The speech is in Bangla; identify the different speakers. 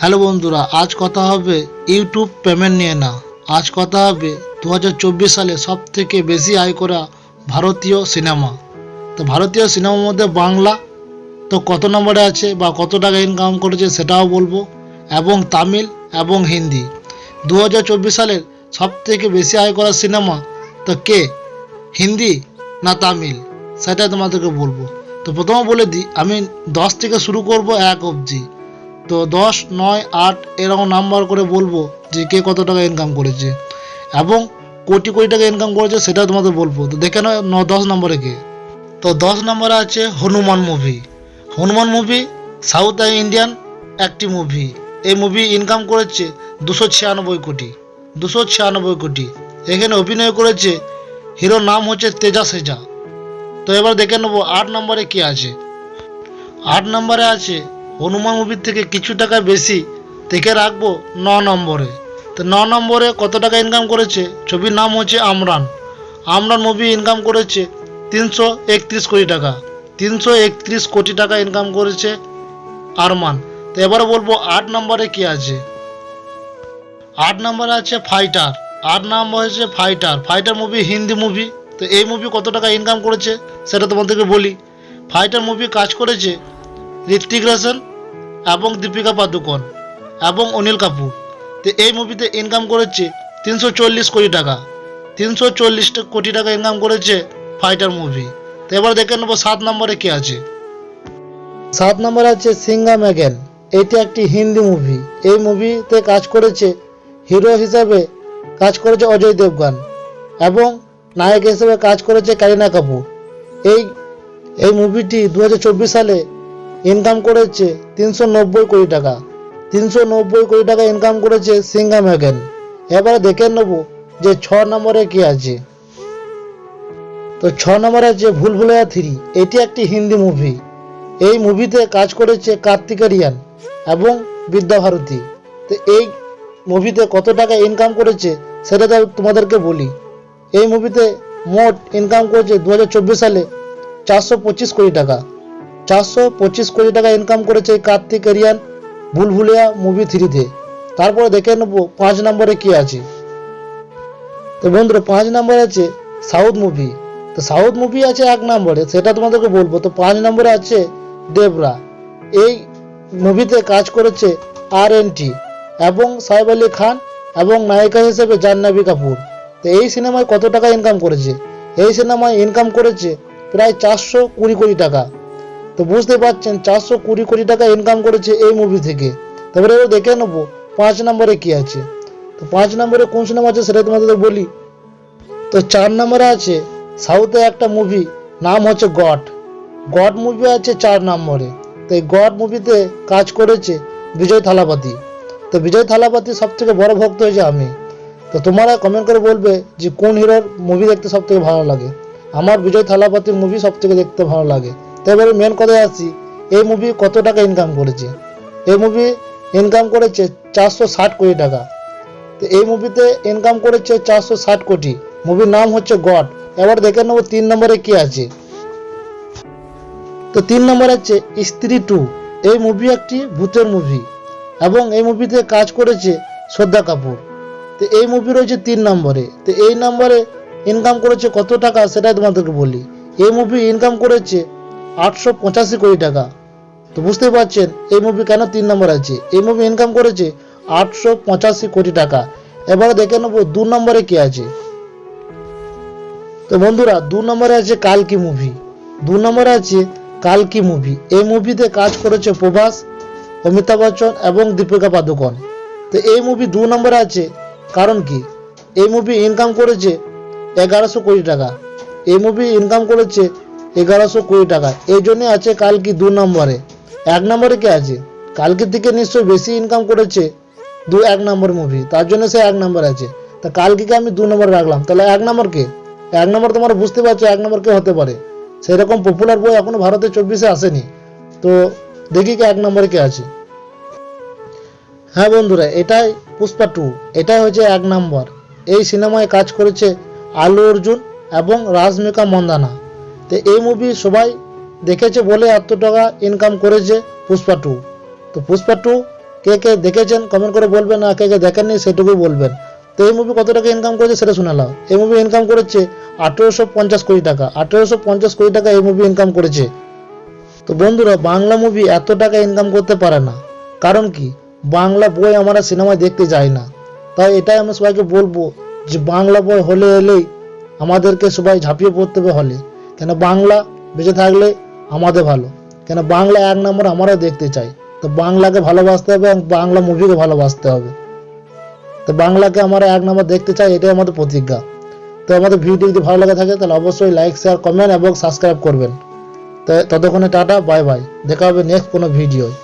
Speaker 1: হ্যালো বন্ধুরা, আজ কথা হবে ইউটিউব পেমেন্ট নিয়ে না। আজ কথা হবে দু হাজার চব্বিশ সালে সব থেকে বেশি আয় করা ভারতীয় সিনেমা। তো ভারতীয় সিনেমার মধ্যে বাংলা তো কত নম্বরে আছে বা কত টাকা ইনকাম করেছে সেটাও বলব, এবং তামিল এবং হিন্দি। দু হাজার চব্বিশ সালের সব থেকে বেশি আয় করা সিনেমা তো কে? হিন্দি না তামিল? সেটাই তোমাদেরকে বলব। তো প্রথমে বলে দিই, আমি দশ থেকে শুরু করব এক অবধি। তো দশ, নয়, আট এরকম নাম্বার করে বলব যে কে কত টাকা ইনকাম করেছে। এবং কোটি কোটি টাকা ইনকাম করেছে সেটা তোমাদের বলব। তো দেখে নয় ন, দশ নম্বরে কে। তো দশ নম্বরে আছে Hanuman movie Hanuman movie south Indian একটি মুভি এই মুভি ইনকাম করেছে দুশো ছিয়ানব্বই কোটি। দুশো ছিয়ানব্বই কোটি। এখানে অভিনয় করেছে হিরোর নাম হচ্ছে তেজা সেজা। তো এবার দেখে নেব আট নম্বরে কি আছে। আট নম্বরে আছে হনুমান মুভির থেকে কিছু টাকা বেশি থেকে রাখব ন নম্বরে। তো ন নম্বরে কত টাকা ইনকাম করেছে? ছবির নাম হচ্ছে আমরান। আমরান মুভি ইনকাম করেছে তিনশো একত্রিশ কোটি টাকা। তিনশো একত্রিশ কোটি টাকা ইনকাম করেছে আরমান। তো এবারে বলব আট নম্বরে কি আছে? আট নম্বরে আছে ফাইটার আট নম্বর হচ্ছে fighter fighter movie Hindi movie তো এই মুভি কত টাকা ইনকাম করেছে সেটা তোমাদেরকে বলি। ফাইটার মুভি কাজ করেছে ঋত্বিক রোশন এবং দীপিকা পাদুকোন এবং অনিল কাপুর। তো এই মুভিতে ইনকাম করেছে তিনশো চল্লিশ কোটি টাকা। তিনশো চল্লিশ কোটি টাকা ইনকাম করেছে ফাইটার মুভি তো এবার দেখে নেব সাত নম্বরে কে আছে। সাত নম্বরে আছে সিঙ্গাম অ্যাগেন এটি একটি হিন্দি মুভি এই মুভিতে কাজ করেছে হিরো হিসাবে কাজ করেছে অজয় দেবগান এবং নায়ক হিসেবে কাজ করেছে কারিনা কাপুর। এই এই মুভিটি দু হাজার চব্বিশ সালে ইনকাম করেছে তিনশো নব্বই কোটি টাকা। তিনশো নব্বই কোটি টাকা ইনকাম করেছে সিঙ্গাম অ্যাগেন এবারে দেখে নেব যে ছ নম্বরে কি আছে। তো ছ নম্বরে আছে ভুল ভুলাইয়া থ্রি। এটি একটি হিন্দি মুভি এই মুভিতে কাজ করেছে কার্তিক আরিয়ান এবং বিদ্যাভারতী। তো এই মুভিতে কত টাকা ইনকাম করেছে সেটা তোমাদেরকে বলি। এই মুভিতে মোট ইনকাম করেছে দু হাজার চব্বিশ সালে চারশো পঁচিশ কোটি টাকা। চারশো পঁচিশ কোটি টাকা ইনকাম করেছে এই কার্তিক এরিয়ান ভুলভুলিয়া মুভি থ্রিতে। তারপরে দেখে নেব পাঁচ নম্বরে কি আছে। তো বন্ধুরা, পাঁচ নম্বরে আছে সাউথ মুভি তো সাউথ মুভি আছে এক নম্বরে, সেটা তোমাদেরকে বলব। তো পাঁচ নম্বরে আছে দেবরা। এই মুভিতে কাজ করেছে আর এন টি এবং সাহেব আলী খান এবং নায়িকা হিসেবে জাহ্নবী কাপুর। তো এই সিনেমায় কত টাকা ইনকাম করেছে? এই সিনেমায় ইনকাম করেছে প্রায় চারশো কুড়ি কোটি টাকা। তো বুঝতে পারছেন, চারশো কুড়ি কোটি টাকা ইনকাম করেছে এই মুভি থেকে। তারপরে এবার দেখে নেব, পাঁচ নম্বরে কি আছে। তো পাঁচ নম্বরে কোন সিনেমা আছে সেটা তোমাদের বলি। তো চার নম্বরে আছে সাউথে একটা মুভি নাম হচ্ছে গড। গড মুভি আছে চার নম্বরে। তো এই গড মুভিতে কাজ করেছে বিজয় থালাপাতি। তো বিজয় থালাপাতি সব থেকে বড় ভক্ত হয়েছে আমি। তো তোমরা কমেন্ট করে বলবে যে কোন হিরোর মুভি দেখতে সব থেকে ভালো লাগে। আমার বিজয় থালাপাতির মুভি সব থেকে দেখতে ভালো লাগে। তো এবারে মেন কথায় আসছি এই মুভি কত টাকা ইনকাম করেছে? এই মুভি ইনকাম করেছে চারশো ষাট কোটি টাকা। তো এই মুভিতে ইনকাম করেছে চারশো ষাট কোটি। মুভির নাম হচ্ছে গড। এবার দেখে নেব তিন নম্বরে কি আছে। তো তিন নম্বর আছে স্ত্রী টু। এই মুভি একটি ভূতের মুভি এবং এই মুভিতে কাজ করেছে শ্রদ্ধা কাপুর। তো এই মুভি রয়েছে তিন নম্বরে। তো এই নম্বরে ইনকাম করেছে কত টাকা সেটাই তোমাদেরকে বলি। এই মুভি ইনকাম করেছে আটশো পঁচাশি কোটি টাকা। তো বুঝতে পারছেন, এই মুভি কেন তিন নম্বর আছে? এই মুভি ইনকাম করেছে আটশো পঁচাশি কোটি টাকা। এবারে দেখে নেব দু নম্বরে কি আছে। তো বন্ধুরা, দু নম্বরে আছে কালকি মুভি দু নম্বরে আছে কালকি মুভি এই মুভিতে কাজ করেছে প্রভাস, অমিতাভ বচ্চন এবং দীপিকা পাদুকোন। তো এই মুভি দু নম্বরে আছে, কারণ কি? এই মুভি ইনকাম করেছে এগারোশো কোটি টাকা। এই মুভি ইনকাম করেছে এগারোশো কুড়ি টাকা। এই জন্য আছে কালকি দু নম্বরে। এক নম্বরে কে আছে? কালকির থেকে নিশ্চয়ই বেশি ইনকাম করেছে দু এক নম্বর মুভি তার জন্য সে এক নম্বর আছে। তা কালকিকে আমি দু নম্বরে রাখলাম? তাহলে এক নম্বর কে? এক নম্বর তোমার বুঝতে পারছ এক নম্বর কে হতে পারে। সেরকম পপুলার বই এখনও ভারতে চব্বিশে আসেনি। তো দেখি কি এক নম্বরে কে আছে। হ্যাঁ বন্ধুরা, এটাই পুষ্পা টু। এটাই হচ্ছে এক নম্বর। এই সিনেমায় কাজ করেছে আলু অর্জুন এবং রাজমিকা মন্দানা। তো এই মুভি সবাই দেখেছে বলে এত টাকা ইনকাম করেছে পুষ্পা টু। তো পুষ্পা টু কে কে দেখেছেন কমেন্ট করে বলবেন আর কে কে দেখেননি সেটুকুই বলবেন। তো এই মুভি কত টাকা ইনকাম করেছে সেটা শোনালাম। এই মুভি ইনকাম করেছে আঠেরোশো পঞ্চাশ কোটি টাকা। আঠেরোশো পঞ্চাশ কোটি টাকা এই মুভি ইনকাম করেছে। তো বন্ধুরা, বাংলা মুভি এত টাকা ইনকাম করতে পারে না। কারণ কি? বাংলা বই আমরা সিনেমায় দেখতে যাই না। তাই এটাই আমি সবাইকে বলব যে বাংলা বই হলে এলেই আমাদেরকে সবাই ঝাঁপিয়ে পড়তে হবে হলে। কেন বাংলা বেঁচে থাকলে আমাদের ভালো? কেন বাংলা এক নম্বর আমারও দেখতে চাই? তো বাংলাকে ভালোবাসতে হবে এবং বাংলা মুভিকে ভালোবাসতে হবে। তো বাংলাকে আমরা এক নম্বর দেখতে চাই, এটাই আমাদের প্রতিজ্ঞা। তো আমাদের ভিডিও যদি ভালো লাগে থাকে, তাহলে অবশ্যই লাইক শেয়ার কমেন্ট এবং সাবস্ক্রাইব করবেন। তো ততক্ষণে টাটা বাই বাই দেখা হবে নেক্সট কোনো ভিডিও